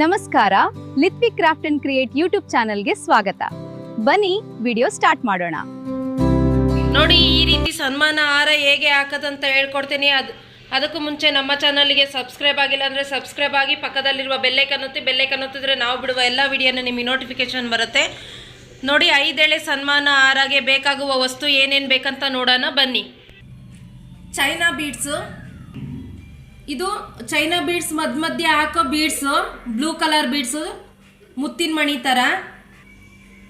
ನಮಸ್ಕಾರ. Lithvi craft and create YouTube ಚಾನಲ್ಗೆ ಸ್ವಾಗತ. ಬನ್ನಿ ವಿಡಿಯೋ ಸ್ಟಾರ್ಟ್ ಮಾಡೋಣ. ನೋಡಿ ಈ ರೀತಿ ಸನ್ಮಾನ ಆರ ಹೇಗೆ ಹಾಕದಂತ ಹೇಳ್ಕೊಡ್ತೀನಿ. ಅದು ಅದಕ್ಕೂ ಮುಂಚೆ ನಮ್ಮ ಚಾನಲ್ಗೆ ಸಬ್ಸ್ಕ್ರೈಬ್ ಆಗಿಲ್ಲ ಅಂದರೆ ಸಬ್ಸ್ಕ್ರೈಬ್ ಆಗಿ ಪಕ್ಕದಲ್ಲಿರುವ ಬೆಲ್ಲೈಕನ್ ಒತ್ತಿ ಬೆಲ್ಲೈಕನ್ ಒತ್ತಿದ್ರೆ ನಾವು ಬಿಡುವ ಎಲ್ಲ ವಿಡಿಯೋನ ನಿಮಗೆ ನೋಟಿಫಿಕೇಶನ್ ಬರುತ್ತೆ. ನೋಡಿ ಐದೇಳೆ ಸನ್ಮಾನ ಆರಾಗೆ ಬೇಕಾಗುವ ವಸ್ತು ಏನೇನು ಬೇಕಂತ ನೋಡೋಣ. ಬನ್ನಿ. ಚೈನಾ ಬೀಡ್ಸು ಇದು ಚೈನಾ ಬೀಡ್ಸ್ ಮಧ್ಯ ಮಧ್ಯೆ ಹಾಕೋ ಬೀಡ್ಸು ಬ್ಲೂ ಕಲರ್ ಬೀಡ್ಸು ಮುತ್ತಿನ ಮಣಿ ಥರ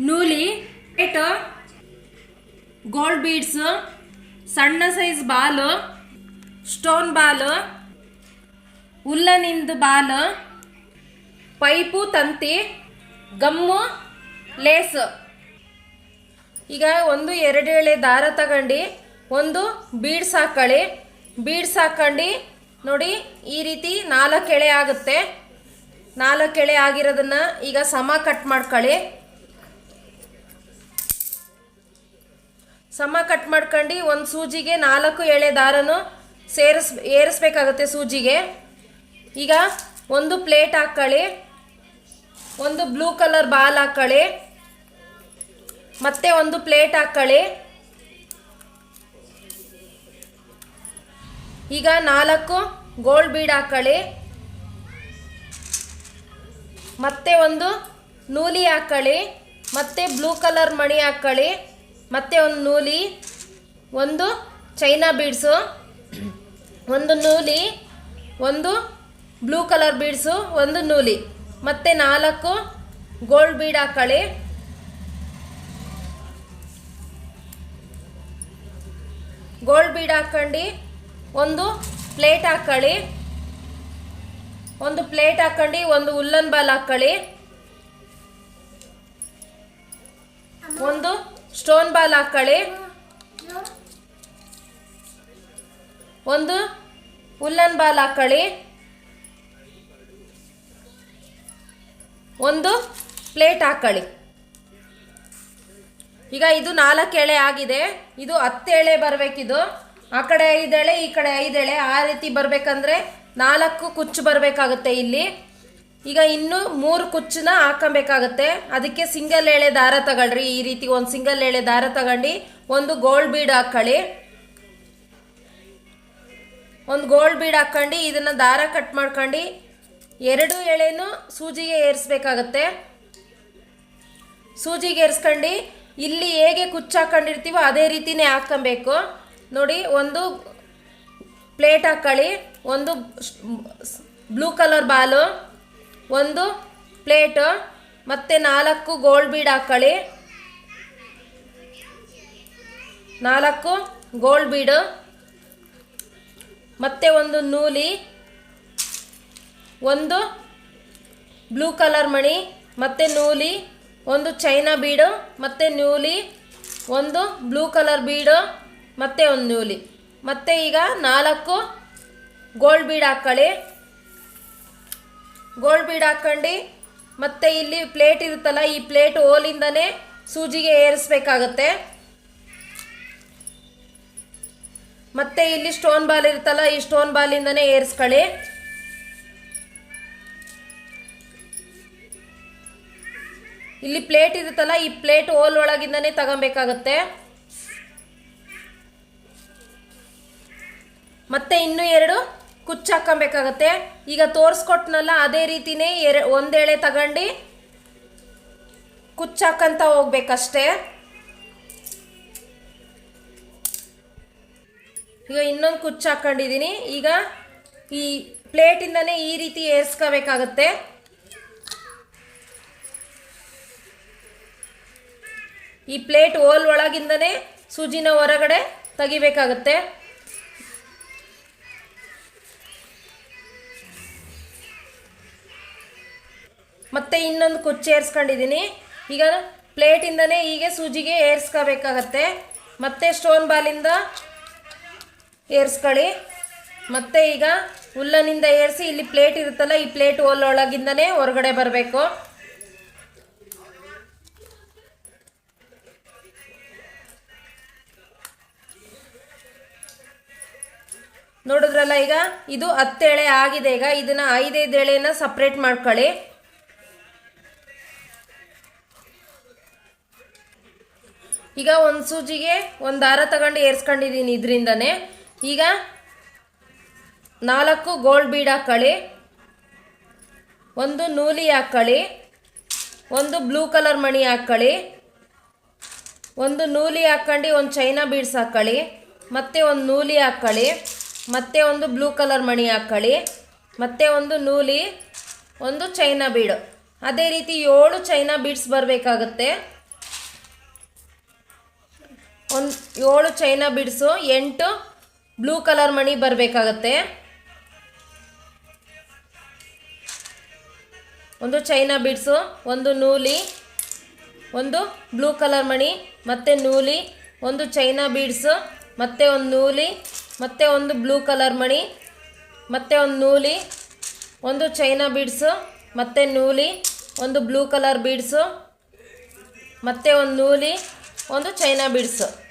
ನೂಲಿ ಏಟು ಗೋಲ್ಡ್ ಬೀಡ್ಸ್ ಸಣ್ಣ ಸೈಜ್ ಬಾಲು ಸ್ಟೋನ್ ಬಾಲು ಹುಲ್ಲನಿಂದ ಬಾಲು, ಪೈಪು, ತಂತಿ, ಗಮ್ಮು ಲೇಸ್ ಈಗ ಒಂದು ಎರಡು ಎಳೆ ದಾರ ತಗೊಂಡು, ಒಂದು ಬೀಡ್ಸ್ ಹಾಕೊಳ್ಳಿ. ಬೀಡ್ಸ್ ಹಾಕೊಂಡು ನೋಡಿ, ಈ ರೀತಿ ನಾಲ್ಕು ಎಳೆ ಆಗುತ್ತೆ. ನಾಲ್ಕು ಎಳೆ ಆಗಿರೋದನ್ನ ಈಗ ಸಮ ಕಟ್ ಮಾಡ್ಕೊಳ್ಳಿ. ಸಮ ಕಟ್ ಮಾಡ್ಕೊಂಡು ಒಂದು ಸೂಜಿಗೆ ನಾಲ್ಕು ಎಳೆ ದಾರನು ಸೇರಿಸ್, ಏರಿಸ್ಬೇಕಾಗುತ್ತೆ ಸೂಜಿಗೆ. ಈಗ ಒಂದು ಪ್ಲೇಟ್ ಹಾಕ್ಕೊಳ್ಳಿ ಒಂದು ಬ್ಲೂ ಕಲರ್ ಬಾಲ್ ಹಾಕ್ಕೊಳ್ಳಿ ಮತ್ತೆ ಒಂದು ಪ್ಲೇಟ್ ಹಾಕ್ಕೊಳ್ಳಿ ಈಗ ನಾಲ್ಕು ಗೋಲ್ಡ್ ಬೀಡ್ ಹಾಕೊಳ್ಳಿ. ಮತ್ತೆ ಒಂದು ನೂಲಿ ಹಾಕೊಳ್ಳಿ. ಮತ್ತೆ ಬ್ಲೂ ಕಲರ್ ಮಣಿ ಹಾಕೊಳ್ಳಿ. ಮತ್ತೆ ಒಂದು ನೂಲಿ, ಒಂದು ಚೈನಾ ಬೀಡ್ಸು. ಒಂದು ನೂಲಿ, ಒಂದು ಬ್ಲೂ ಕಲರ್ ಬೀಡ್ಸು, ಒಂದು ನೂಲಿ. ಮತ್ತೆ ನಾಲ್ಕು ಗೋಲ್ಡ್ ಬೀಡ್ ಹಾಕೊಳ್ಳಿ. ಗೋಲ್ಡ್ ಬೀಡ್ ಹಾಕ್ಕೊಂಡು ಒಂದು ಪ್ಲೇಟ್ ಹಾಕ್ಕೊಳ್ಳಿ ಒಂದು ಪ್ಲೇಟ್ ಹಾಕೊಂಡು ಒಂದು ಉಲ್ಲನ್ ಬಾಲ್ ಹಾಕ್ಕೊಳ್ಳಿ ಒಂದು ಸ್ಟೋನ್ ಬಾಲ್ ಹಾಕ್ಕೊಳ್ಳಿ ಒಂದು ಉಲ್ಲನ್ ಬಾಲ್ ಹಾಕೊಳ್ಳಿ. ಒಂದು ಪ್ಲೇಟ್ ಹಾಕೊಳ್ಳಿ. ಈಗ ಇದು ನಾಲ್ಕು ಎಳೆ ಆಗಿದೆ. ಇದು ಹತ್ತು ಎಳೆ ಬರಬೇಕಿದು. ಆ ಕಡೆ ಐದು ಈ ಕಡೆ ಐದು ಆ ರೀತಿ ಬರಬೇಕಂದ್ರೆ ನಾಲ್ಕು ಕುಚ್ಚು ಬರಬೇಕಾಗುತ್ತೆ ಇಲ್ಲಿ. ಈಗ ಇನ್ನು ಮೂರು ಕುಚ್ಚನ್ನ ಹಾಕೊಬೇಕಾಗತ್ತೆ. ಅದಕ್ಕೆ ಸಿಂಗಲ್ ಎಳೆ ದಾರ ತಗೊಳ್ರಿ. ಈ ರೀತಿ ಒಂದು ಸಿಂಗಲ್ ಎಳೆ ದಾರ ತಗೊಂಡು ಒಂದು ಗೋಲ್ಡ್ ಬೀಡ್ ಹಾಕೊಳ್ಳಿ. ಒಂದು ಗೋಲ್ಡ್ ಬೀಡ್ ಹಾಕ್ಕೊಂಡು ಇದನ್ನ ದಾರ ಕಟ್ ಮಾಡ್ಕೊಂಡು ಎರಡು ಎಳೆನೂ ಸೂಜಿಗೆ ಏರಿಸ್ಬೇಕಾಗತ್ತೆ. ಸೂಜಿಗೆ ಏರಿಸ್ಕೊಂಡು ಇಲ್ಲಿ ಹೇಗೆ ಕುಚ್ಚು ಹಾಕೊಂಡಿರ್ತೀವೋ ಅದೇ ರೀತಿನೇ ಹಾಕ್ಕೊಬೇಕು ನೋಡಿ, ಒಂದು ಪ್ಲೇಟ್ ಹಾಕೊಳ್ಳಿ ಒಂದು ಬ್ಲೂ ಕಲರ್ ಬಾಲು, ಒಂದು ಪ್ಲೇಟು, ಮತ್ತೆ ನಾಲ್ಕು ಗೋಲ್ಡ್ ಬೀಡ್ ಹಾಕೊಳ್ಳಿ ನಾಲ್ಕು ಗೋಲ್ಡ್ ಬೀಡು, ಮತ್ತೆ ಒಂದು ನೂಲಿ, ಒಂದು ಬ್ಲೂ ಕಲರ್ ಮಣಿ, ಮತ್ತೆ ನೂಲಿ, ಒಂದು ಚೈನಾ ಬೀಡು, ಮತ್ತೆ ನೂಲಿ, ಒಂದು ಬ್ಲೂ ಕಲರ್ ಬೀಡು ಮತ್ತೆ ಒಂದು ನೂಲಿ. ಮತ್ತೆ ಈಗ ನಾಲ್ಕು ಗೋಲ್ಡ್ ಬೀಡ್ ಹಾಕ್ಕೊಳ್ಳಿ ಗೋಲ್ಡ್ ಬೀಡ್ ಹಾಕ್ಕೊಂಡು ಮತ್ತೆ ಇಲ್ಲಿ ಪ್ಲೇಟ್ ಇರುತ್ತಲ್ಲ, ಈ ಪ್ಲೇಟ್ ಹೋಲಿಂದನೇ ಸೂಜಿಗೆ ಏರಿಸ್ಬೇಕಾಗತ್ತೆ. ಮತ್ತೆ ಇಲ್ಲಿ ಸ್ಟೋನ್ ಬಾಲ್ ಇರುತ್ತಲ್ಲ, ಈ ಸ್ಟೋನ್ ಬಾಲಿಂದನೇ ಏರಿಸ್ಕೊಳ್ಳಿ. ಇಲ್ಲಿ ಪ್ಲೇಟ್ ಇರುತ್ತಲ್ಲ, ಈ ಪ್ಲೇಟ್ ಹೋಲ್ ಒಳಗಿಂದನೇ ತಗೊಬೇಕಾಗತ್ತೆ. ಮತ್ತೆ ಇನ್ನು ಎರಡು ಕುಚ್ಚು ಹಾಕೊಬೇಕಾಗತ್ತೆ ಈಗ ತೋರಿಸ್ಕೊಟ್ನಲ್ಲ, ಅದೇ ರೀತಿನೇ ಎರ, ಒಂದೆಳೆ ತಗೊಂಡು ಕುಚ್ಚು ಹಾಕಂತ ಹೋಗ್ಬೇಕಷ್ಟೇ. ಈಗ ಇನ್ನೊಂದು ಕುಚ್ಚು ಹಾಕೊಂಡಿದ್ದೀನಿ ಈಗ ಈ ಪ್ಲೇಟಿಂದನೇ ಈ ರೀತಿ ಏರ್ಸ್ಕೋಬೇಕಾಗತ್ತೆ. ಈ ಪ್ಲೇಟ್ ಹೋಲ್ ಒಳಗಿಂದನೇ ಸೂಜಿನ ಹೊರಗಡೆ ತೆಗಿಬೇಕಾಗತ್ತೆ. ಇನ್ನೊಂದು ಕುಚ್ಚಿ ಏರ್ಸ್ಕೊಂಡಿದ್ದೀನಿ ಈಗ ಪ್ಲೇಟಿಂದನೇ ಹೀಗೆ ಸೂಜಿಗೆ ಏರ್ಸ್ಕೋಬೇಕಾಗತ್ತೆ. ಮತ್ತೆ ಸ್ಟೋನ್ ಬಾಲಿಂದ ಏರ್ಸ್ಕೊಳ್ಳಿ. ಮತ್ತೆ ಈಗ ಹುಲ್ಲನಿಂದ ಏರಿಸಿ ಇಲ್ಲಿ ಪ್ಲೇಟ್ ಇರುತ್ತಲ್ಲ, ಈ ಪ್ಲೇಟ್ ಒಲ್ಲೊಳಗಿಂದನೇ ಹೊರಗಡೆ ಬರಬೇಕು. ನೋಡಿದ್ರಲ್ಲ ಈಗ ಇದು ಹತ್ತು ಎಳೆ ಆಗಿದೆ. ಈಗ ಇದನ್ನು ಐದೈದು ಎಳೆನ ಸಪ್ರೇಟ್ ಮಾಡ್ಕೊಳ್ಳಿ. ಈಗ ಒಂದು ಸೂಜಿಗೆ ಒಂದು ದಾರ ತಗೊಂಡು ಏರ್ಸ್ಕೊಂಡಿದ್ದೀನಿ ಇದರಿಂದನೇ. ಈಗ ನಾಲ್ಕು ಗೋಲ್ಡ್ ಬೀಡ್ ಹಾಕೊಳ್ಳಿ ಒಂದು ನೂಲಿ ಹಾಕೊಳ್ಳಿ ಒಂದು ಬ್ಲೂ ಕಲರ್ ಮಣಿ ಹಾಕೊಳ್ಳಿ ಒಂದು ನೂಲಿ ಹಾಕ್ಕೊಂಡು ಒಂದು ಚೈನಾ ಬೀಡ್ಸ್ ಹಾಕೊಳ್ಳಿ ಮತ್ತೆ ಒಂದು ನೂಲಿ ಹಾಕ್ಕೊಳ್ಳಿ ಮತ್ತೆ ಒಂದು ಬ್ಲೂ ಕಲರ್ ಮಣಿ ಹಾಕ್ಕೊಳ್ಳಿ ಮತ್ತೆ ಒಂದು ನೂಲಿ, ಒಂದು ಚೈನಾ ಬೀಡು. ಅದೇ ರೀತಿ ಏಳು ಚೈನಾ ಬೀಡ್ಸ್ ಬರಬೇಕಾಗತ್ತೆ. ಒಂದು ಏಳು ಚೈನಾ ಬಿಡಿಸು, ಎಂಟು ಬ್ಲೂ ಕಲರ್ ಮಣಿ ಬರಬೇಕಾಗತ್ತೆ. ಒಂದು ಚೈನಾ ಬಿಡ್ಸು, ಒಂದು ನೂಲಿ, ಒಂದು ಬ್ಲೂ ಕಲರ್ ಮಣಿ, ಮತ್ತು ನೂಲಿ, ಒಂದು ಚೈನಾ ಬೀಡ್ಸು, ಮತ್ತೆ ಒಂದು ನೂಲಿ, ಮತ್ತೆ ಒಂದು ಬ್ಲೂ ಕಲರ್ ಮಣಿ, ಮತ್ತೆ ಒಂದು ನೂಲಿ, ಒಂದು ಚೈನಾ ಬೀಡ್ಸು, ಮತ್ತೆ ನೂಲಿ, ಒಂದು ಬ್ಲೂ ಕಲರ್ ಬೀಡ್ಸು, ಮತ್ತೆ ಒಂದು ನೂಲಿ, ಒಂದು ಚೈನಾ ಬೀಡ್ಸು.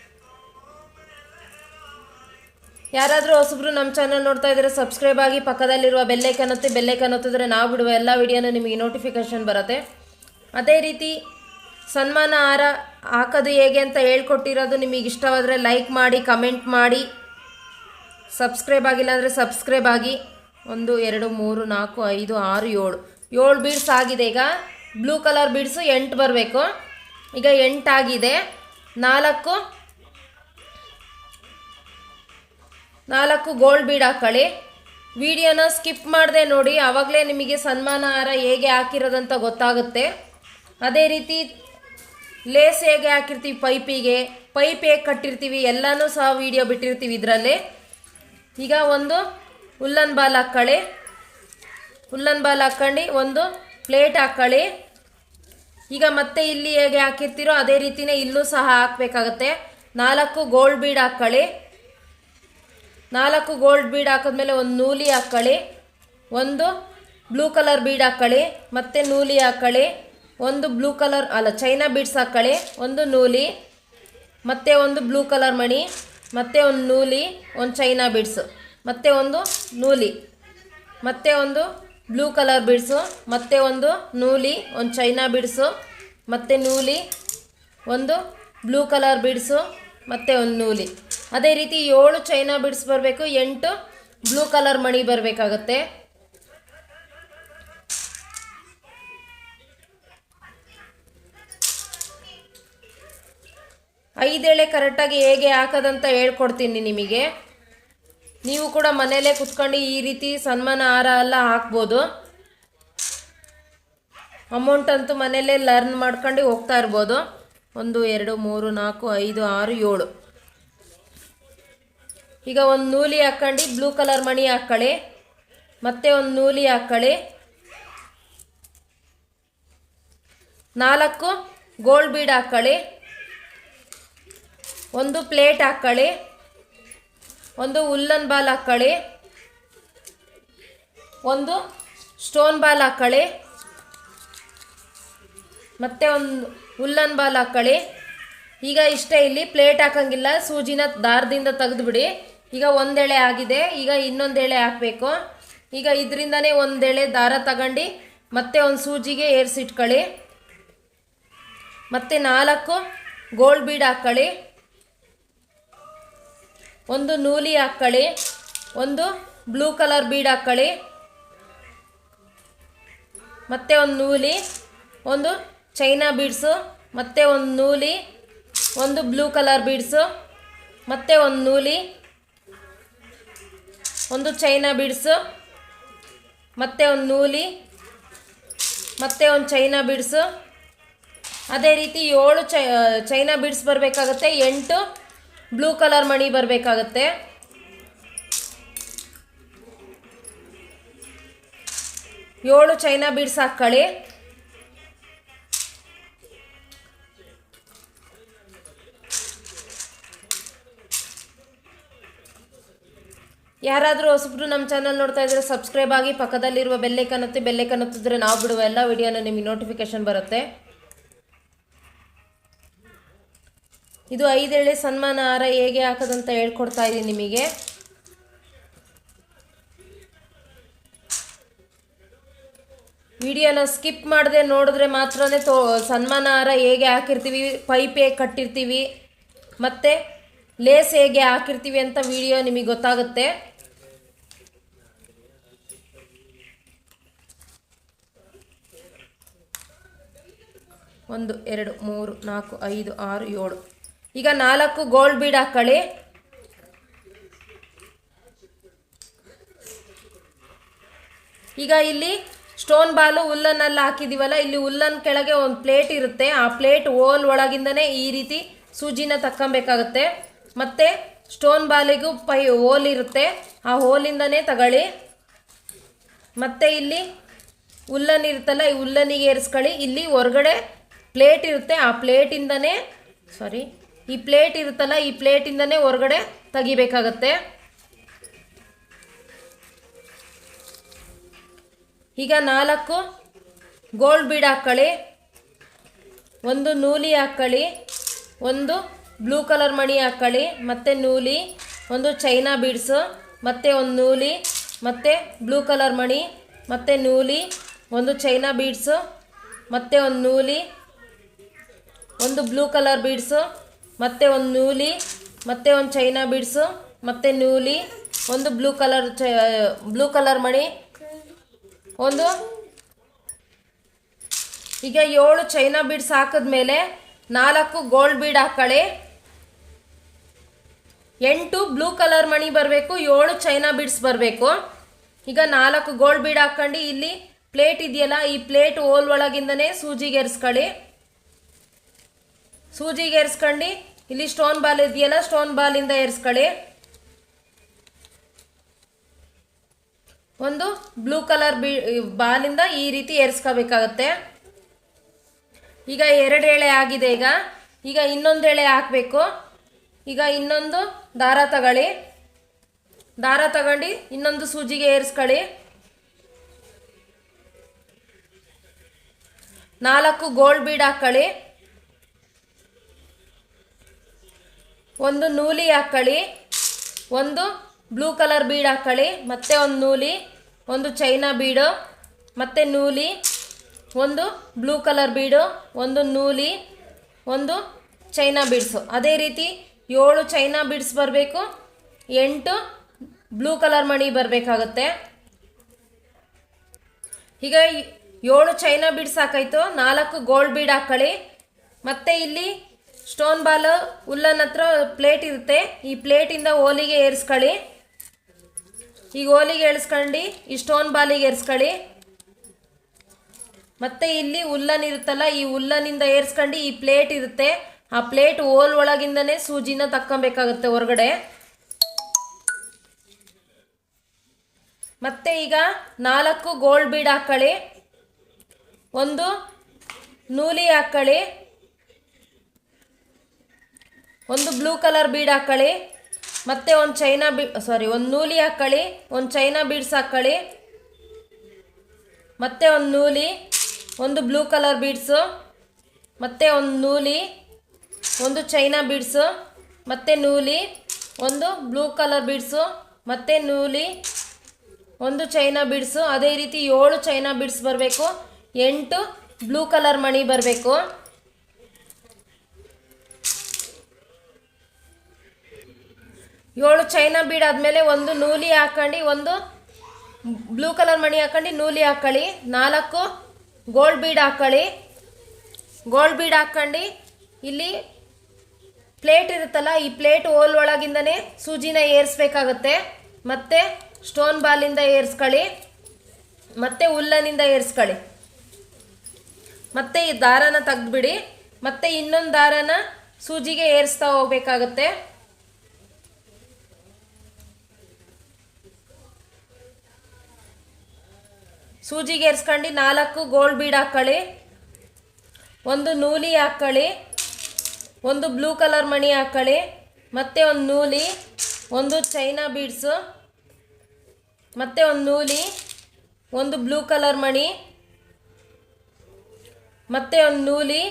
ಯಾರಾದರೂ ಹೊಸಬ್ರು ನಮ್ಮ ಚಾನಲ್ ನೋಡ್ತಾ ಇದ್ರೆ ಸಬ್ಸ್ಕ್ರೈಬ್ ಆಗಿ ಪಕ್ಕದಲ್ಲಿರುವ ಬೆಲ್ಲೈಕನ್ ಒತ್ತಿ ಬೆಲ್ಲೈಕನ್ ಒತ್ತಿದ್ರೆ ನಾವು ಬಿಡುವ ಎಲ್ಲ ವಿಡಿಯೋನೂ ನಿಮಗೆ ನೋಟಿಫಿಕೇಶನ್ ಬರುತ್ತೆ. ಅದೇ ರೀತಿ ಸನ್ಮಾನ ಆರ ಹಾಕೋದು ಹೇಗೆ ಅಂತ ಹೇಳ್ಕೊಟ್ಟಿರೋದು ನಿಮಗೆ ಇಷ್ಟವಾದರೆ ಲೈಕ್ ಮಾಡಿ ಕಮೆಂಟ್ ಮಾಡಿ. ಸಬ್ಸ್ಕ್ರೈಬ್ ಆಗಿಲ್ಲ ಅಂದರೆ ಸಬ್ಸ್ಕ್ರೈಬ್ ಆಗಿ. ಒಂದು, ಎರಡು, ಮೂರು, ನಾಲ್ಕು, ಐದು, ಆರು, ಏಳು. ಏಳು ಬೀಡ್ಸ್ ಆಗಿದೆ ಈಗ. ಬ್ಲೂ ಕಲರ್ ಬೀಡ್ಸು ಎಂಟು ಬರಬೇಕು. ಈಗ ಎಂಟಾಗಿದೆ. ನಾಲ್ಕು ನಾಲ್ಕು ಗೋಲ್ಡ್ ಬೀಡ್ ಹಾಕೊಳ್ಳಿ ವಿಡಿಯೋನ ಸ್ಕಿಪ್ ಮಾಡದೆ ನೋಡಿ, ಆವಾಗಲೇ ನಿಮಗೆ ಸನ್ಮಾನ ಹಾರ ಹೇಗೆ ಹಾಕಿರೋದಂತ ಗೊತ್ತಾಗುತ್ತೆ. ಅದೇ ರೀತಿ ಲೇಸ್ ಹೇಗೆ ಹಾಕಿರ್ತೀವಿ ಪೈಪಿಗೆ, ಪೈಪ್ ಹೇಗೆ ಕಟ್ಟಿರ್ತೀವಿ ಎಲ್ಲನೂ ಸಹ ವಿಡಿಯೋ ಬಿಟ್ಟಿರ್ತೀವಿ ಇದರಲ್ಲಿ. ಈಗ ಒಂದು ಉಲ್ಲನ್ ಬಾಲ್ ಹಾಕ್ಕೊಳ್ಳಿ ಉಲ್ಲನ್ ಬಾಲ್ ಹಾಕ್ಕೊಂಡು ಒಂದು ಪ್ಲೇಟ್ ಹಾಕ್ಕೊಳ್ಳಿ ಈಗ ಮತ್ತೆ ಇಲ್ಲಿ ಹೇಗೆ ಹಾಕಿರ್ತೀರೋ ಅದೇ ರೀತಿಯೇ ಇಲ್ಲೂ ಸಹ ಹಾಕಬೇಕಾಗತ್ತೆ. ನಾಲ್ಕು ಗೋಲ್ಡ್ ಬೀಡ್ ಹಾಕ್ಕೊಳ್ಳಿ ನಾಲ್ಕು ಗೋಲ್ಡ್ ಬೀಡ್ ಹಾಕಿದ್ಮೇಲೆ ಒಂದು ನೂಲಿ ಹಾಕ್ಕೊಳ್ಳಿ ಒಂದು ಬ್ಲೂ ಕಲರ್ ಬೀಡ್ ಹಾಕ್ಕೊಳ್ಳಿ ಮತ್ತೆ ನೂಲಿ ಹಾಕ್ಕೊಳ್ಳಿ ಒಂದು ಬ್ಲೂ ಕಲರ್ ಅಲ್ಲ, ಚೈನಾ ಬೀಡ್ಸ್ ಹಾಕ್ಕೊಳ್ಳಿ ಒಂದು ನೂಲಿ, ಮತ್ತು ಒಂದು ಬ್ಲೂ ಕಲರ್ ಮಣಿ, ಮತ್ತೆ ಒಂದು ನೂಲಿ, ಒಂದು ಚೈನಾ ಬೀಡ್ಸು, ಮತ್ತು ಒಂದು ನೂಲಿ, ಮತ್ತು ಒಂದು ಬ್ಲೂ ಕಲರ್ ಬೀಡ್ಸು, ಮತ್ತೆ ಒಂದು ನೂಲಿ, ಒಂದು ಚೈನಾ ಬೀಡ್ಸು, ಮತ್ತು ನೂಲಿ, ಒಂದು ಬ್ಲೂ ಕಲರ್ ಬೀಡ್ಸು ಮತ್ತೆ ಒಂದು ನೂಲಿ. ಅದೇ ರೀತಿ ಏಳು ಚೈನಾ ಬಿಡ್ಸ್ ಬರಬೇಕು, ಎಂಟು ಬ್ಲೂ ಕಲರ್ ಮಣಿ ಬರಬೇಕಾಗತ್ತೆ. ಐದೇಳೆ ಕರೆಕ್ಟಾಗಿ ಹೇಗೆ ಹಾಕೋದಂತ ಹೇಳ್ಕೊಡ್ತೀನಿ ನಿಮಗೆ. ನೀವು ಕೂಡ ಮನೆಯಲ್ಲೇ ಕುತ್ಕೊಂಡು ಈ ರೀತಿ ಸನ್ಮಾನ ಹಾರ ಎಲ್ಲ ಹಾಕ್ಬೋದು. ಅಮೌಂಟ್ ಅಂತೂ ಮನೆಯಲ್ಲೇ ಲರ್ನ್ ಮಾಡ್ಕೊಂಡು ಹೋಗ್ತಾ ಇರ್ಬೋದು. ಒಂದು, ಎರಡು, ಮೂರು, ನಾಲ್ಕು, ಐದು, ಆರು, ಏಳು. ಈಗ ಒಂದು ನೂಲಿ ಹಾಕ್ಕೊಂಡು ಬ್ಲೂ ಕಲರ್ ಮಣಿ ಹಾಕ್ಕೊಳ್ಳಿ ಮತ್ತೆ ಒಂದು ನೂಲಿ ಹಾಕ್ಕೊಳ್ಳಿ ನಾಲ್ಕು ಗೋಲ್ಡ್ ಬೀಡ್ ಹಾಕ್ಕೊಳ್ಳಿ ಒಂದು ಪ್ಲೇಟ್ ಹಾಕ್ಕೊಳ್ಳಿ ಒಂದು ಉಲ್ಲನ್ ಬಾಲ್ ಹಾಕ್ಕೊಳ್ಳಿ ಒಂದು ಸ್ಟೋನ್ ಬಾಲ್ ಹಾಕ್ಕೊಳ್ಳಿ ಮತ್ತೆ ಒಂದು ಉಲ್ಲನ್ ಬಾಲ್ ಹಾಕ್ಕೊಳ್ಳಿ ಈಗ ಇಷ್ಟೇ ಇಲ್ಲಿ ಪ್ಲೇಟ್ ಹಾಕಂಗಿಲ್ಲ, ಸೂಜಿನ ದಾರದಿಂದ ತೆಗೆದುಬಿಡಿ. ಈಗ ಒಂದೆಳೆ ಆಗಿದೆ, ಈಗ ಇನ್ನೊಂದೆಳೆ ಹಾಕಬೇಕು. ಈಗ ಇದರಿಂದನೇ ಒಂದೆಳೆ ದಾರ ತಗೊಂಡು, ಮತ್ತೆ ಒಂದು ಸೂಜಿಗೆ ಏರಿಸಿಟ್ಕೊಳ್ಳಿ. ಮತ್ತೆ ನಾಲ್ಕು ಗೋಲ್ಡ್ ಬೀಡ್ ಹಾಕ್ಕೊಳ್ಳಿ. ಒಂದು ನೂಲಿ ಹಾಕ್ಕೊಳ್ಳಿ, ಒಂದು ಬ್ಲೂ ಕಲರ್ ಬೀಡ್ ಹಾಕ್ಕೊಳ್ಳಿ. ಮತ್ತೆ ಒಂದು ನೂಲಿ, ಒಂದು ಚೈನಾ ಬೀಡ್ಸು, ಮತ್ತೆ ಒಂದು ನೂಲಿ, ಒಂದು ಬ್ಲೂ ಕಲರ್ ಬೀಡ್ಸು, ಮತ್ತೆ ಒಂದು ನೂಲಿ, ಒಂದು ಚೈನಾ ಬೀಡ್ಸು, ಮತ್ತೆ ಒಂದು ನೂಲಿ, ಮತ್ತೆ ಒಂದು ಚೈನಾ ಬೀಡ್ಸು. ಅದೇ ರೀತಿ ಏಳು ಚೈ ಚೈನಾ ಬೀಡ್ಸ್ ಬರಬೇಕಾಗತ್ತೆ, ಎಂಟು ಬ್ಲೂ ಕಲರ್ ಮಣಿ ಬರಬೇಕಾಗತ್ತೆ. ಏಳು ಚೈನಾ ಬೀಡ್ಸ್ ಹಾಕ್ಕೊಳ್ಳಿ. ಯಾರಾದರೂ ಹೊಸಬ್ರು ನಮ್ಮ ಚಾನಲ್ ನೋಡ್ತಾ ಇದ್ರೆ ಸಬ್ಸ್ಕ್ರೈಬ್ ಆಗಿ ಪಕ್ಕದಲ್ಲಿರುವ ಬೆಲ್ಲೈಕನ್ ಒತ್ತಿ ಬೆಲ್ಲೈಕನ್ ಒತ್ತಿದ್ರೆ ನಾವು ಬಿಡುವ ಎಲ್ಲ ವಿಡಿಯೋನ ನಿಮಗೆ ನೋಟಿಫಿಕೇಶನ್ ಬರುತ್ತೆ. ಇದು ಐದೇಳೆ ಸನ್ಮಾನ ಹಾರ ಹೇಗೆ ಹಾಕೋದಂತ ಹೇಳ್ಕೊಡ್ತಾ ಇದ್ದೀನಿ ನಿಮಗೆ. ವಿಡಿಯೋನ ಸ್ಕಿಪ್ ಮಾಡದೆ ನೋಡಿದ್ರೆ ಮಾತ್ರನೇ ತೋ ಸನ್ಮಾನ ಹಾರ ಹೇಗೆ ಹಾಕಿರ್ತೀವಿ, ಪೈಪ್ ಹೇಗೆ ಕಟ್ಟಿರ್ತೀವಿ, ಮತ್ತು ಲೇಸ್ ಹೇಗೆ ಹಾಕಿರ್ತೀವಿ ಅಂತ ವಿಡಿಯೋ ನಿಮಗೆ ಗೊತ್ತಾಗುತ್ತೆ. ಒಂದು, ಎರಡು, ಮೂರು, ನಾಲ್ಕು, ಐದು, ಆರು, ಏಳು. ಈಗ ನಾಲ್ಕು ಗೋಲ್ಡ್ ಬೀಡ್ ಹಾಕೊಳ್ಳಿ. ಈಗ ಇಲ್ಲಿ ಸ್ಟೋನ್ ಬಾಲು ಹುಲ್ಲನ್ನೆಲ್ಲ ಹಾಕಿದೀವಲ್ಲ, ಇಲ್ಲಿ ಹುಲ್ಲನ್ ಕೆಳಗೆ ಒಂದು ಪ್ಲೇಟ್ ಇರುತ್ತೆ. ಆ ಪ್ಲೇಟ್ ಓಲ್ ಒಳಗಿಂದನೇ ಈ ರೀತಿ ಸೂಜಿನ ತಕ್ಕೊಬೇಕಾಗತ್ತೆ. ಮತ್ತೆ ಸ್ಟೋನ್ ಬಾಲಿಗೂ ಪೈ ಹೋಲ್ ಇರುತ್ತೆ. ಆ ಹೋಲಿಂದನೇ ತಗೊಳ್ಳಿ. ಮತ್ತೆ ಇಲ್ಲಿ ಹುಲ್ಲನ್ ಇರುತ್ತಲ್ಲ, ಈ ಹುಲ್ಲನಿಗೆ ಏರಿಸ್ಕೊಳ್ಳಿ. ಇಲ್ಲಿ ಹೊರಗಡೆ ಪ್ಲೇಟ್ ಇರುತ್ತೆ. ಆ ಪ್ಲೇಟಿಂದನೇ ಸಾರಿ ಈ ಪ್ಲೇಟ್ ಇರುತ್ತಲ್ಲ, ಈ ಪ್ಲೇಟಿಂದನೇ ಹೊರಗಡೆ ತೆಗಿಬೇಕಾಗತ್ತೆ. ಈಗ ನಾಲ್ಕು ಗೋಲ್ಡ್ ಬೀಡ್ ಹಾಕ್ಕೊಳ್ಳಿ ಒಂದು ನೂಲಿ ಹಾಕ್ಕೊಳ್ಳಿ ಒಂದು ಬ್ಲೂ ಕಲರ್ ಮಣಿ ಹಾಕ್ಕೊಳ್ಳಿ ಮತ್ತು ನೂಲಿ, ಒಂದು ಚೈನಾ ಬೀಡ್ಸು, ಮತ್ತು ಒಂದು ನೂಲಿ, ಮತ್ತು ಬ್ಲೂ ಕಲರ್ ಮಣಿ, ಮತ್ತು ನೂಲಿ, ಒಂದು ಚೈನಾ ಬೀಡ್ಸು, ಮತ್ತು ಒಂದು ನೂಲಿ, ಒಂದು ಬ್ಲೂ ಕಲರ್ ಬೀಡ್ಸು, ಮತ್ತು ಒಂದು ನೂಲಿ, ಮತ್ತು ಒಂದು ಚೈನಾ ಬೀಡ್ಸು, ಮತ್ತು ನೂಲಿ, ಒಂದು ಬ್ಲೂ ಕಲರ್ ಚ, ಬ್ಲೂ ಕಲರ್ ಮಣಿ, ಒಂದು ಈಗ ಏಳು ಚೈನಾ ಬೀಡ್ಸ್ ಹಾಕಿದ್ಮೇಲೆ ನಾಲ್ಕು ಗೋಲ್ಡ್ ಬೀಡ್ ಹಾಕೊಳ್ಳಿ. ಎಂಟು ಬ್ಲೂ ಕಲರ್ ಮಣಿ ಬರಬೇಕು, ಏಳು ಚೈನಾ ಬೀಡ್ಸ್ ಬರಬೇಕು. ಈಗ ನಾಲ್ಕು ಗೋಲ್ಡ್ ಬೀಡ್ ಹಾಕ್ಕೊಂಡು, ಇಲ್ಲಿ ಪ್ಲೇಟ್ ಇದೆಯಲ್ಲ, ಈ ಪ್ಲೇಟ್ ಹೋಲ್ ಒಳಗಿಂದನೇ ಸೂಜಿಗೆ ಎರ್ಸ್ಕೊಳ್ಳಿ ಸೂಜಿಗೆ ಎರ್ಸ್ಕೊಂಡು ಇಲ್ಲಿ ಸ್ಟೋನ್ ಬಾಲ್ ಇದೆಯಲ್ಲ, ಸ್ಟೋನ್ ಬಾಲಿಂದ ಎರ್ಸ್ಕೊಳ್ಳಿ ಒಂದು ಬ್ಲೂ ಕಲರ್ ಬಿ, ಬಾಲಿಂದ ಈ ರೀತಿ ಏರ್ಸ್ಕೋಬೇಕಾಗತ್ತೆ. ಈಗ ಎರಡು ಎಳೆ ಆಗಿದೆ ಈಗ. ಈಗ ಇನ್ನೊಂದು ಎಳೆ ಹಾಕಬೇಕು. ಈಗ ಇನ್ನೊಂದು ದಾರ ತಗೊಳ್ಳಿ ದಾರ ತಗೊಂಡು ಇನ್ನೊಂದು ಸೂಜಿಗೆ ಏರಿಸ್ಕೊಳ್ಳಿ. ನಾಲ್ಕು ಗೋಲ್ಡ್ ಬೀಡ್ ಹಾಕೊಳ್ಳಿ ಒಂದು ನೂಲಿ ಹಾಕೊಳ್ಳಿ ಒಂದು ಬ್ಲೂ ಕಲರ್ ಬೀಡ್ ಹಾಕೊಳ್ಳಿ ಮತ್ತೆ ಒಂದು ನೂಲಿ, ಒಂದು ಚೈನಾ ಬೀಡು, ಮತ್ತೆ ನೂಲಿ, ಒಂದು ಬ್ಲೂ ಕಲರ್ ಬೀಡು, ಒಂದು ನೂಲಿ, ಒಂದು ಚೈನಾ ಬೀಡ್ಸು. ಅದೇ ರೀತಿ ಏಳು ಚೈನಾ ಬಿಡ್ಸ್ ಬರಬೇಕು, ಎಂಟು ಬ್ಲೂ ಕಲರ್ ಮಣಿ ಬರಬೇಕಾಗತ್ತೆ. ಈಗ ಏಳು ಚೈನಾ ಬೀಡ್ಸ್ ಹಾಕಾಯ್ತು, ನಾಲ್ಕು ಗೋಲ್ಡ್ ಬೀಡ್ ಹಾಕೊಳ್ಳಿ. ಮತ್ತೆ ಇಲ್ಲಿ ಸ್ಟೋನ್ ಬಾಲ್ ಹುಲ್ಲನ್ ಹತ್ರ ಪ್ಲೇಟ್ ಇರುತ್ತೆ, ಈ ಪ್ಲೇಟಿಂದ ಓಲಿಗೆ ಏರಿಸ್ಕೊಳ್ಳಿ. ಈಗ ಓಲಿಗೆ ಏರಿಸ್ಕೊಂಡು, ಈ ಸ್ಟೋನ್ ಬಾಲಿಗೆ ಏರಿಸ್ಕೊಳ್ಳಿ. ಮತ್ತೆ ಇಲ್ಲಿ ಹುಲ್ಲನ್ ಇರುತ್ತಲ್ಲ, ಈ ಹುಲ್ಲನಿಂದ ಏರಿಸ್ಕೊಂಡು ಈ ಪ್ಲೇಟ್ ಇರುತ್ತೆ. ಆ ಪ್ಲೇಟ್ ಓಲ್ ಒಳಗಿಂದನೇ ಸೂಜಿನ ತಕ್ಕೊಬೇಕಾಗುತ್ತೆ ಹೊರಗಡೆ. ಮತ್ತೆ ಈಗ ನಾಲ್ಕು ಗೋಲ್ಡ್ ಬೀಡ್ ಹಾಕ್ಕೊಳ್ಳಿ ಒಂದು ನೂಲಿ ಹಾಕ್ಕೊಳ್ಳಿ ಒಂದು ಬ್ಲೂ ಕಲರ್ ಬೀಡ್ ಹಾಕ್ಕೊಳ್ಳಿ ಮತ್ತೆ ಒಂದು ಚೈನಾ ಬೀ, ಸಾರಿ, ಒಂದು ನೂಲಿ ಹಾಕ್ಕೊಳ್ಳಿ ಒಂದು ಚೈನಾ ಬೀಡ್ಸ್ ಹಾಕ್ಕೊಳ್ಳಿ ಮತ್ತೆ ಒಂದು ನೂಲಿ, ಒಂದು ಬ್ಲೂ ಕಲರ್ ಬೀಡ್ಸು. ಮತ್ತೆ ಒಂದು ನೂಲಿ ಒಂದು ಚೈನಾ ಬೀಡ್ಸು, ಮತ್ತು ನೂಲಿ, ಒಂದು ಬ್ಲೂ ಕಲರ್ ಬೀಡ್ಸು, ಮತ್ತು ನೂಲಿ, ಒಂದು ಚೈನಾ ಬೀಡ್ಸು. ಅದೇ ರೀತಿ ಏಳು ಚೈನಾ ಬೀಡ್ಸ್ ಬರಬೇಕು. ಎಂಟು ಬ್ಲೂ ಕಲರ್ ಮಣಿ ಬರಬೇಕು. ಏಳು ಚೈನಾ ಬೀಡ್ ಆದಮೇಲೆ ಒಂದು ನೂಲಿ ಹಾಕೊಂಡು, ಒಂದು ಬ್ಲೂ ಕಲರ್ ಮಣಿ ಹಾಕೊಂಡು, ನೂಲಿ ಹಾಕೊಳ್ಳಿ ನಾಲ್ಕು ಗೋಲ್ಡ್ ಬೀಡ್ ಹಾಕೊಳ್ಳಿ ಗೋಲ್ಡ್ ಬೀಡ್ ಹಾಕೊಂಡು, ಇಲ್ಲಿ ಪ್ಲೇಟ್ ಇರುತ್ತಲ್ಲ, ಈ ಪ್ಲೇಟ್ ಹೋಲ್ ಒಳಗಿಂದನೇ ಸೂಜಿನ ಏರಿಸ್ಬೇಕಾಗತ್ತೆ. ಮತ್ತೆ ಸ್ಟೋನ್ ಬಾಲಿಂದ ಏರಿಸ್ಕೊಳ್ಳಿ, ಮತ್ತೆ ಹುಲ್ಲನಿಂದ ಏರಿಸ್ಕೊಳ್ಳಿ. ಮತ್ತೆ ಈ ದಾರನ ತೆಗ್ದ್ಬಿಡಿ, ಮತ್ತೆ ಇನ್ನೊಂದು ದಾರನ ಸೂಜಿಗೆ ಏರಿಸ್ತಾ ಹೋಗ್ಬೇಕಾಗತ್ತೆ. ಸೂಜಿಗೆ ಏರ್ಸ್ಕೊಂಡು ನಾಲ್ಕು ಗೋಲ್ಡ್ ಬೀಡ್ ಹಾಕ್ಕೊಳ್ಳಿ ಒಂದು ನೂಲಿ ಹಾಕ್ಕೊಳ್ಳಿ ಒಂದು ಬ್ಲೂ ಕಲರ್ ಮಣಿ ಹಾಕ್ಕೊಳ್ಳಿ ಮತ್ತೆ ಒಂದು ನೂಲಿ, ಒಂದು ಚೈನಾ ಬೀಡ್ಸು ಮತ್ತೆ ಒಂದು ನೂಲಿ, ಒಂದು ಬ್ಲೂ ಕಲರ್ ಮಣಿ, ಮತ್ತೆ ಒಂದು ನೂಲಿ,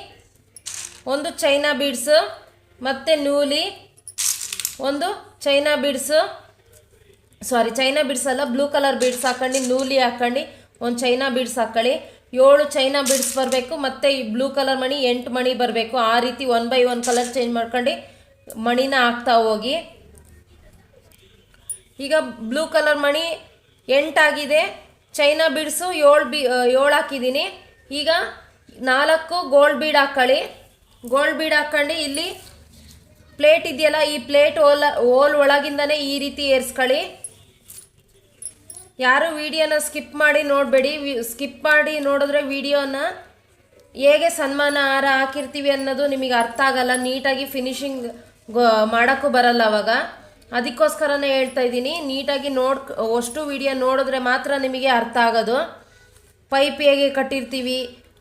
ಒಂದು ಚೈನಾ ಬೀಡ್ಸು ಮತ್ತೆ ನೂಲಿ, ಒಂದು China beads sorry China beads blue colour beads ಹಾಕೊಂಡು, ನೂಲಿ ಹಾಕೊಂಡು, ಒಂದು ಚೈನಾ ಬೀಡ್ಸ್ ಹಾಕೊಳ್ಳಿ ಏಳು ಚೈನಾ ಬಿಡ್ಸ್ ಬರಬೇಕು, ಮತ್ತು ಈ ಬ್ಲೂ ಕಲರ್ ಮಣಿ, ಎಂಟು ಮಣಿ ಬರಬೇಕು. ಆ ರೀತಿ one by one colour change ಮಾಡ್ಕೊಂಡು ಮಣಿನ ಹಾಕ್ತಾ ಹೋಗಿ. ಈಗ ಬ್ಲೂ ಕಲರ್ ಮಣಿ ಎಂಟಾಗಿದೆ. ಚೈನಾ ಬಿಡ್ಸು ಏಳು ಬಿ ಏಳು ಹಾಕಿದ್ದೀನಿ. ಈಗ ನಾಲ್ಕು ಗೋಲ್ಡ್ ಬೀಡ್ ಹಾಕ್ಕೊಳ್ಳಿ ಗೋಲ್ಡ್ ಬೀಡ್ ಹಾಕ್ಕೊಂಡು ಇಲ್ಲಿ ಪ್ಲೇಟ್ ಇದೆಯಲ್ಲ, ಈ ಪ್ಲೇಟ್ ಓಲ ಹೋಲ್ ಒಳಗಿಂದನೇ ಈ ರೀತಿ ಏರ್ಸ್ಕೊಳ್ಳಿ. ಯಾರು ವಿಡಿಯೋನ ಸ್ಕಿಪ್ ಮಾಡಿ ನೋಡಬೇಡಿ ಸ್ಕಿಪ್ ಮಾಡಿ ನೋಡಿದ್ರೆ ವಿಡಿಯೋನ ಹೇಗೆ ಸನ್ಮಾನ ಆರ ಹಾಕಿರ್ತೀವಿ ಅನ್ನೋದು ನಿಮಗೆ ಅರ್ಥ ಆಗಲ್ಲ. ನೀಟಾಗಿ ಫಿನಿಶಿಂಗ್ ಮಾಡೋಕ್ಕೂ ಬರಲ್ಲ ಅವಾಗ. ಅದಕ್ಕೋಸ್ಕರನೇ ಹೇಳ್ತಾ ಇದ್ದೀನಿ, ನೀಟಾಗಿ ನೋಡ್, ಅಷ್ಟು ವಿಡಿಯೋ ನೋಡಿದ್ರೆ ಮಾತ್ರ ನಿಮಗೆ ಅರ್ಥ ಆಗೋದು. ಪೈಪ್ ಹೇಗೆ ಕಟ್ಟಿರ್ತೀವಿ,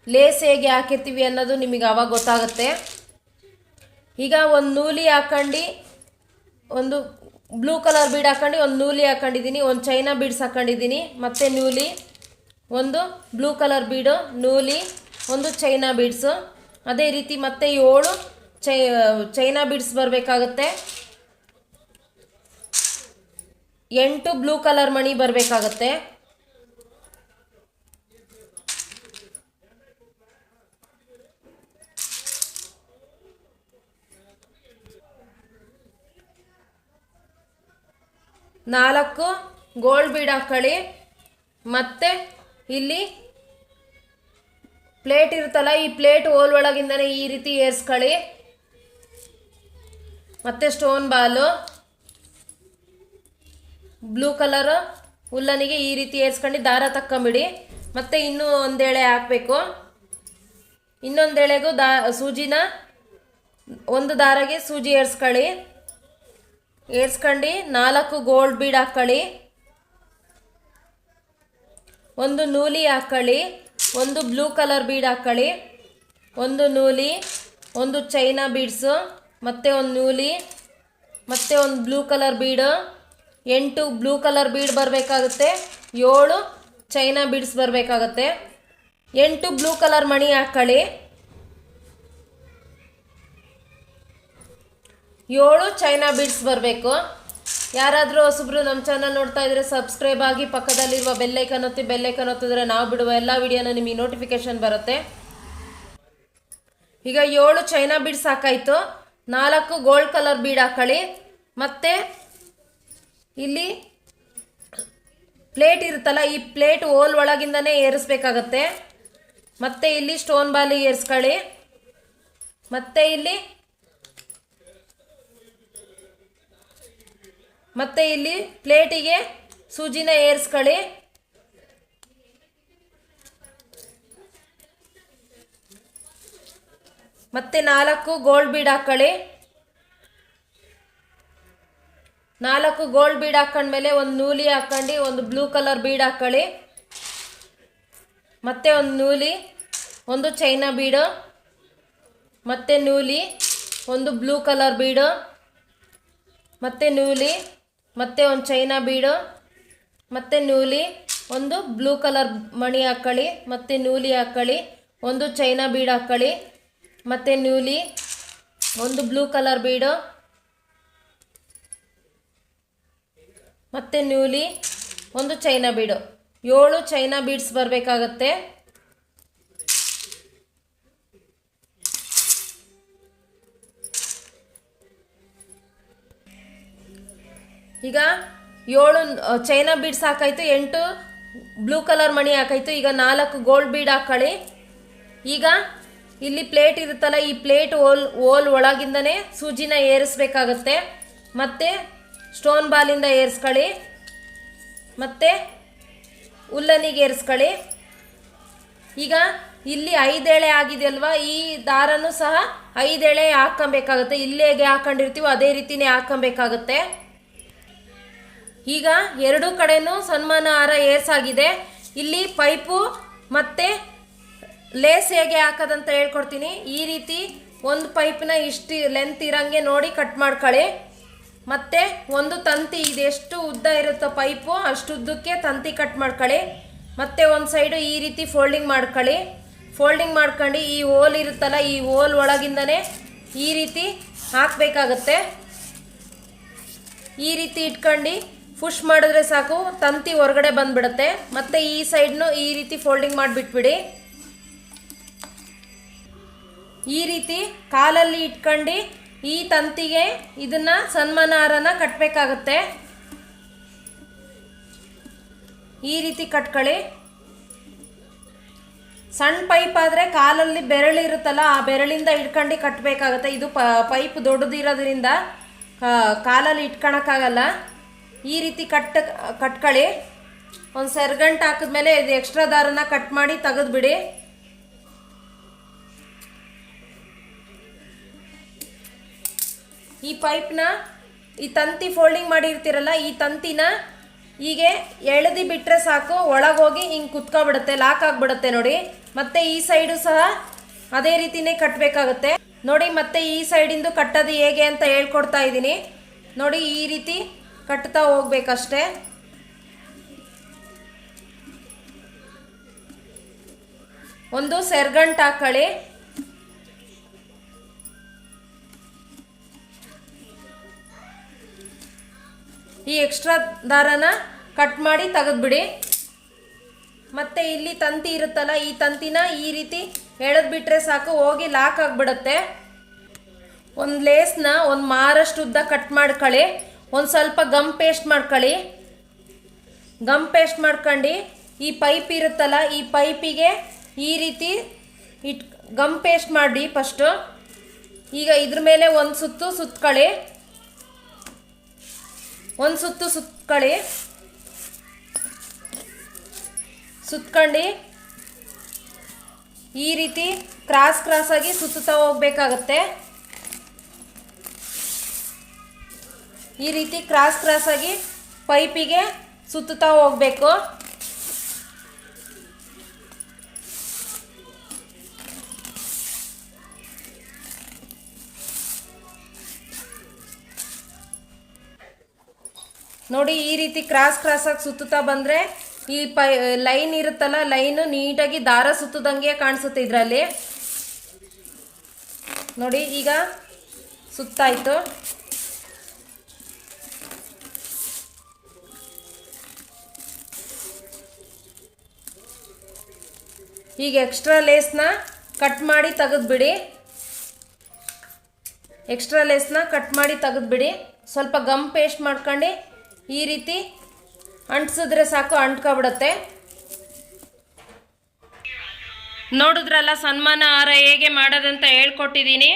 ಲೇಸ್ ಹೇಗೆ ಹಾಕಿರ್ತೀವಿ ಅನ್ನೋದು ನಿಮಗೆ ಅವಾಗ ಗೊತ್ತಾಗುತ್ತೆ. ಈಗ ಒಂದು ನೂಲಿ ಹಾಕೊಂಡು, ಒಂದು ಬ್ಲೂ ಕಲರ್ ಬೀಡ್ ಹಾಕೊಂಡು, ಒಂದು ನೂಲಿ ಹಾಕೊಂಡಿದ್ದೀನಿ ಒಂದು ಚೈನಾ ಬೀಡ್ಸ್ ಹಾಕೊಂಡಿದ್ದೀನಿ ಮತ್ತು ನೂಲಿ, ಒಂದು ಬ್ಲೂ ಕಲರ್ ಬೀಡು ನೂಲಿ, ಒಂದು ಚೈನಾ ಬೀಡ್ಸು ಅದೇ ರೀತಿ ಮತ್ತೆ ಏಳು ಚೈ ಚೈನಾ ಬೀಡ್ಸ್ ಬರಬೇಕಾಗುತ್ತೆ. ಎಂಟು ಬ್ಲೂ ಕಲರ್ ಮಣಿ ಬರಬೇಕಾಗತ್ತೆ. ನಾಲ್ಕು ಗೋಲ್ಡ್ ಬೀಡ್ ಹಾಕೊಳ್ಳಿ ಮತ್ತೆ ಇಲ್ಲಿ ಪ್ಲೇಟ್ ಇರುತ್ತಲ್ಲ, ಈ ಪ್ಲೇಟ್ ಹೋಲ್ ಒಳಗಿಂದನೇ ಈ ರೀತಿ ಏರ್ಸ್ಕೊಳ್ಳಿ ಮತ್ತೆ ಸ್ಟೋನ್ ಬಾಲು. ಬ್ಲೂ ಕಲರ್ ಹುಲ್ಲನಿಗೆ ಈ ರೀತಿ ಏರ್ಸ್ಕೊಂಡು ದಾರ ತಕ್ಕಂಬಿಡಿ. ಮತ್ತೆ ಇನ್ನೂ ಒಂದೆಳೆ ಹಾಕಬೇಕು. ಇನ್ನೊಂದೆಳೆಗೂ ದಾ ಸೂಜಿನ ಒಂದು ದಾರಗೆ ಸೂಜಿ ಏರ್ಸ್ಕೊಳ್ಳಿ ಏರ್ಸ್ಕೊಂಡು, ನಾಲ್ಕು ಗೋಲ್ಡ್ ಬೀಡ್ ಹಾಕ್ಕೊಳ್ಳಿ. ಒಂದು ನೂಲಿ ಹಾಕ್ಕೊಳ್ಳಿ, ಒಂದು ಬ್ಲೂ ಕಲರ್ ಬೀಡ್ ಹಾಕ್ಕೊಳ್ಳಿ. ಒಂದು ನೂಲಿ, ಒಂದು ಚೈನಾ ಬೀಡ್ಸು ಮತ್ತೆ ಒಂದು ನೂಲಿ, ಮತ್ತೆ ಒಂದು ಬ್ಲೂ ಕಲರ್ ಬೀಡು ಎಂಟು ಬ್ಲೂ ಕಲರ್ ಬೀಡ್ ಬರಬೇಕಾಗುತ್ತೆ, ಏಳು ಚೈನಾ ಬೀಡ್ಸ್ ಬರಬೇಕಾಗತ್ತೆ. ಎಂಟು ಬ್ಲೂ ಕಲರ್ ಮಣಿ ಹಾಕ್ಕೊಳ್ಳಿ. ಏಳು ಚೈನಾ ಬೀಡ್ಸ್ ಬರಬೇಕು. ಯಾರಾದರೂ ಹೊಸಬ್ರು ನಮ್ಮ ಚಾನಲ್ ನೋಡ್ತಾ ಇದ್ರೆ ಸಬ್ಸ್ಕ್ರೈಬ್ ಆಗಿ ಪಕ್ಕದಲ್ಲಿರುವ ಬೆಲ್ಲೈಕನ್ ಒತ್ತಿ ಬೆಲ್ಲೈಕನ್ ಒತ್ತಿದ್ರೆ ನಾವು ಬಿಡುವ ಎಲ್ಲ ವಿಡಿಯೋನ ನಿಮಗೆ ನೋಟಿಫಿಕೇಶನ್ ಬರುತ್ತೆ. ಈಗ ಏಳು ಚೈನಾ ಬೀಡ್ ಸಾಕಾಯಿತು ನಾಲ್ಕು ಗೋಲ್ಡ್ ಕಲರ್ ಬೀಡ್ ಹಾಕೊಳ್ಳಿ ಮತ್ತೆ ಇಲ್ಲಿ ಪ್ಲೇಟ್ ಇರುತ್ತಲ್ಲ, ಈ ಪ್ಲೇಟ್ ಓಲ್ ಒಳಗಿಂದನೇ ಏರಿಸ್ಬೇಕಾಗತ್ತೆ. ಮತ್ತೆ ಇಲ್ಲಿ ಸ್ಟೋನ್ ಬಾಲಿ ಏರಿಸ್ಕೊಳ್ಳಿ. ಮತ್ತೆ ಇಲ್ಲಿ ಮತ್ತೆ ಇಲ್ಲಿ ಪ್ಲೇಟಿಗೆ ಸೂಜಿನ ಏರಿಸ್ಕೊಳ್ಳಿ. ಮತ್ತೆ ನಾಲ್ಕು ಗೋಲ್ಡ್ ಬೀಡ್ ಹಾಕ್ಕೊಳ್ಳಿ ನಾಲ್ಕು ಗೋಲ್ಡ್ ಬೀಡ್ ಹಾಕೊಂಡ್ಮೇಲೆ ಒಂದು ನೂಲಿ ಹಾಕೊಂಡು ಒಂದು ಬ್ಲೂ ಕಲರ್ ಬೀಡ್ ಹಾಕೊಳ್ಳಿ. ಮತ್ತೆ ಒಂದು ನೂಲಿ, ಒಂದು ಚೈನಾ ಬೀಡು, ಮತ್ತೆ ನೂಲಿ, ಒಂದು ಬ್ಲೂ ಕಲರ್ ಬೀಡು, ಮತ್ತೆ ನೂಲಿ ಮತ್ತೆ ಒಂದು ಚೈನಾ ಬೀಡು, ಮತ್ತೆ ನೂಲಿ, ಒಂದು ಬ್ಲೂ ಕಲರ್ ಮಣಿ ಹಾಕೊಳ್ಳಿ ಮತ್ತೆ ನೂಲಿ ಹಾಕೊಳ್ಳಿ ಒಂದು ಚೈನಾ ಬೀಡ್ ಹಾಕ್ಕೊಳ್ಳಿ ಮತ್ತೆ ನೂಲಿ, ಒಂದು ಬ್ಲೂ ಕಲರ್ ಬೀಡು, ಮತ್ತೆ ನೂಲಿ, ಒಂದು ಚೈನಾ ಬೀಡು. ಏಳು ಚೈನಾ ಬೀಡ್ಸ್ ಬರಬೇಕಾಗತ್ತೆ. ಈಗ ಏಳು ಚೈನಾ ಬೀಡ್ಸ್ ಹಾಕಾಯ್ತು, ಎಂಟು ಬ್ಲೂ ಕಲರ್ ಮಣಿ ಹಾಕಾಯ್ತು, ಈಗ ನಾಲ್ಕು ಗೋಲ್ಡ್ ಬೀಡ್ ಹಾಕೊಳ್ಳಿ ಈಗ ಇಲ್ಲಿ ಪ್ಲೇಟ್ ಇರುತ್ತಲ್ಲ, ಈ ಪ್ಲೇಟ್ ಓಲ್ ಓಲ್ ಒಳಗಿಂದನೇ ಸೂಜಿನ ಏರಿಸ್ಬೇಕಾಗತ್ತೆ. ಮತ್ತೆ ಸ್ಟೋನ್ ಬಾಲಿಂದ ಏರಿಸ್ಕೊಳ್ಳಿ ಮತ್ತೆ ಉಲ್ಲನಿಗೆ ಏರಿಸ್ಕೊಳ್ಳಿ ಈಗ ಇಲ್ಲಿ ಐದೆಳೆ ಆಗಿದೆಯಲ್ವಾ ಈ ದಾರನೂ ಸಹ ಐದೆಳೆ ಹಾಕೊಬೇಕಾಗುತ್ತೆ ಇಲ್ಲಿ ಹೇಗೆ ಹಾಕೊಂಡಿರ್ತೀವೋ, ಅದೇ ರೀತಿನೇ ಹಾಕೊಬೇಕಾಗುತ್ತೆ ಈಗ ಎರಡೂ ಕಡೆನೂ ಸನ್ಮಾನ ಹಾರ ಏರ್ಸಾಗಿದೆ. ಇಲ್ಲಿ ಪೈಪು ಮತ್ತೆ ಲೇಸ್ ಹೇಗೆ ಹಾಕೋದಂತ ಹೇಳ್ಕೊಡ್ತೀನಿ. ಈ ರೀತಿ ಒಂದು ಪೈಪ್ನ ಇಷ್ಟು ಲೆಂತ್ ಇರೋಂಗೆ ನೋಡಿ ಕಟ್ ಮಾಡ್ಕೊಳ್ಳಿ. ಮತ್ತೆ ಒಂದು ತಂತಿ, ಇದೆಷ್ಟು ಉದ್ದ ಇರುತ್ತೋ ಪೈಪು ಅಷ್ಟು ಉದ್ದಕ್ಕೆ ತಂತಿ ಕಟ್ ಮಾಡ್ಕೊಳ್ಳಿ. ಮತ್ತೆ ಒಂದು ಸೈಡು ಈ ರೀತಿ ಫೋಲ್ಡಿಂಗ್ ಮಾಡ್ಕೊಳ್ಳಿ. ಫೋಲ್ಡಿಂಗ್ ಮಾಡ್ಕೊಂಡು ಈ ಹೋಲ್ ಇರುತ್ತಲ್ಲ, ಈ ಹೋಲ್ ಒಳಗಿಂದನೇ ಈ ರೀತಿ ಹಾಕಬೇಕಾಗತ್ತೆ. ಈ ರೀತಿ ಇಟ್ಕೊಂಡು ಪುಷ್ ಮಾಡಿದ್ರೆ ಸಾಕು, ತಂತಿ ಹೊರಗಡೆ ಬಂದ್ಬಿಡುತ್ತೆ. ಮತ್ತೆ ಈ ಸೈಡ್ನು ಈ ರೀತಿ ಫೋಲ್ಡಿಂಗ್ ಮಾಡಿಬಿಟ್ಬಿಡಿ. ಈ ರೀತಿ ಕಾಲಲ್ಲಿ ಇಟ್ಕೊಂಡು ಈ ತಂತಿಗೆ ಇದನ್ನ ಸನ್ಮಾನ ಹಾರನ ಕಟ್ಟಬೇಕಾಗತ್ತೆ ಈ ರೀತಿ ಕಟ್ಕೊಳ್ಳಿ. ಸಣ್ಣ ಪೈಪ್ ಆದರೆ ಕಾಲಲ್ಲಿ ಬೆರಳಿರುತ್ತಲ್ಲ ಆ ಬೆರಳಿಂದ ಇಟ್ಕೊಂಡು ಕಟ್ಟಬೇಕಾಗತ್ತೆ ಇದು ಪೈಪ್ ದೊಡ್ಡದಿರೋದ್ರಿಂದ ಕಾಲಲ್ಲಿ ಇಟ್ಕೊಳಕ್ಕಾಗಲ್ಲ ಈ ರೀತಿ ಕಟ್ ಕಟ್ಕೊಳ್ಳಿ ಒಂದು ಸೆರ್ಗಂಟು ಹಾಕಿದ್ಮೇಲೆ ಇದು ಎಕ್ಸ್ಟ್ರಾ ದಾರನ ಕಟ್ ಮಾಡಿ ತೆಗೆದ್ಬಿಡಿ ಈ ಪೈಪ್ನ ಈ ತಂತಿ ಫೋಲ್ಡಿಂಗ್ ಮಾಡಿರ್ತೀರಲ್ಲ, ಈ ತಂತಿನ ಹೀಗೆ ಎಳೆದಿ ಬಿಟ್ಟರೆ ಸಾಕು, ಒಳಗೋಗಿ ಹಿಂಗೆ ಕುತ್ಕೊಬಿಡುತ್ತೆ ಲಾಕ್ ಆಗಿಬಿಡುತ್ತೆ ನೋಡಿ. ಮತ್ತೆ ಈ ಸೈಡು ಸಹ ಅದೇ ರೀತಿನೇ ಕಟ್ಟಬೇಕಾಗತ್ತೆ ನೋಡಿ, ಮತ್ತೆ ಈ ಸೈಡಿಂದು ಕಟ್ಟೋದು ಹೇಗೆ ಅಂತ ಹೇಳ್ಕೊಡ್ತಾ ಇದ್ದೀನಿ. ನೋಡಿ, ಈ ರೀತಿ ಕಟ್ತಾ ಹೋಗ್ಬೇಕಷ್ಟೇ. ಒಂದು ಸೆರ್ಗಂಟ್ ಹಾಕೊಳ್ಳಿ ಈ ಎಕ್ಸ್ಟ್ರಾ ದಾರನ ಕಟ್ ಮಾಡಿ ತೆಗೆದ್ಬಿಡಿ. ಮತ್ತೆ ಇಲ್ಲಿ ತಂತಿ ಇರುತ್ತಲ್ಲ, ಈ ತಂತಿನ ಈ ರೀತಿ ಎಳೆದ್ಬಿಟ್ರೆ ಸಾಕು, ಹೋಗಿ ಲಾಕ್ ಆಗಿಬಿಡುತ್ತೆ. ಒಂದು ಲೇಸ್ನ ಒಂದು ಮಾರಷ್ಟು ಉದ್ದ ಕಟ್ ಮಾಡ್ಕೊಳ್ಳಿ ಒಂದು ಸ್ವಲ್ಪ ಗಮ್ ಪೇಸ್ಟ್ ಮಾಡ್ಕೊಳ್ಳಿ. ಗಮ್ ಪೇಸ್ಟ್ ಮಾಡ್ಕೊಂಡು ಈ ಪೈಪ್ ಇರುತ್ತಲ್ಲ, ಈ ಪೈಪಿಗೆ ಈ ರೀತಿ ಇಟ್ ಗಮ್ ಪೇಸ್ಟ್ ಮಾಡಿ ಫಸ್ಟು ಈಗ ಇದ್ರ ಮೇಲೆ ಒಂದು ಸುತ್ತು ಸುತ್ತಕೊಳ್ಳಿ ಒಂದು ಸುತ್ತು ಸುತ್ತಕೊಳ್ಳಿ ಸುತ್ಕೊಂಡು ಈ ರೀತಿ ಕ್ರಾಸ್ ಕ್ರಾಸಾಗಿ ಸುತ್ತುತ್ತಾ ಹೋಗ್ಬೇಕಾಗತ್ತೆ. ಈ ರೀತಿ ಕ್ರಾಸ್ ಕ್ರಾಸ್ ಆಗಿ ಪೈಪಿಗೆ ಸುತ್ತುತ್ತಾ ಹೋಗ್ಬೇಕು. ನೋಡಿ ಈ ರೀತಿ ಕ್ರಾಸ್ ಕ್ರಾಸ್ ಆಗಿ ಸುತ್ತುತ್ತಾ ಬಂದರೆ ಈ ಪೈ, ಲೈನ್ ಇರುತ್ತಲ್ಲ, ಲೈನು ನೀಟಾಗಿ ದಾರ ಸುತ್ತದಂಗೆ ಕಾಣಿಸುತ್ತೆ ಇದರಲ್ಲಿ. ನೋಡಿ, ಈಗ ಸುತ್ತಾಯ್ತು. ಈಗ ಎಕ್ಸ್ಟ್ರಾ ಲೇಸ್ನ ಕಟ್ ಮಾಡಿ ತೆಗೆದ್ಬಿಡಿ. ಎಕ್ಸ್ಟ್ರಾ ಲೇಸ್ನ ಕಟ್ ಮಾಡಿ ತೆಗೆದ್ಬಿಡಿ. ಸ್ವಲ್ಪ ಗಮ್ ಪೇಸ್ಟ್ ಮಾಡ್ಕೊಂಡು ಈ ರೀತಿ ಅಂಟಿಸಿದ್ರೆ ಸಾಕು, ಅಂಟ್ಕೊಬಿಡತ್ತೆ. ನೋಡಿದ್ರಲ್ಲ, ಸನ್ಮಾನ ಹಾರ ಹೇಗೆ ಮಾಡೋದಂತ ಹೇಳ್ಕೊಟ್ಟಿದ್ದೀನಿ.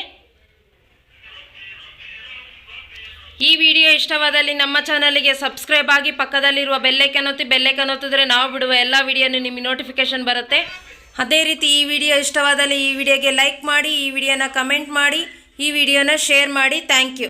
ಈ ವಿಡಿಯೋ ಇಷ್ಟವಾದಲ್ಲಿ ನಮ್ಮ ಚಾನಲಿಗೆ ಸಬ್ಸ್ಕ್ರೈಬ್ ಆಗಿ ಪಕ್ಕದಲ್ಲಿರುವ ಬೆಲ್ಲೈಕನ್ ಒತ್ತಿ ಬೆಲ್ಲೈಕನ್ ಒತ್ತಿದ್ರೆ ನಾವು ಬಿಡುವ ಎಲ್ಲ ವಿಡಿಯೋನು ನಿಮಗೆ ನೋಟಿಫಿಕೇಶನ್ ಬರುತ್ತೆ. ಅದೇ ರೀತಿ ಈ ವಿಡಿಯೋ ಇಷ್ಟವಾದಲ್ಲಿ ಈ ವಿಡಿಯೋಗೆ ಲೈಕ್ ಮಾಡಿ, ಈ ವಿಡಿಯೋನ ಕಮೆಂಟ್ ಮಾಡಿ, ಈ ವಿಡಿಯೋನ ಶೇರ್ ಮಾಡಿ. Thank you.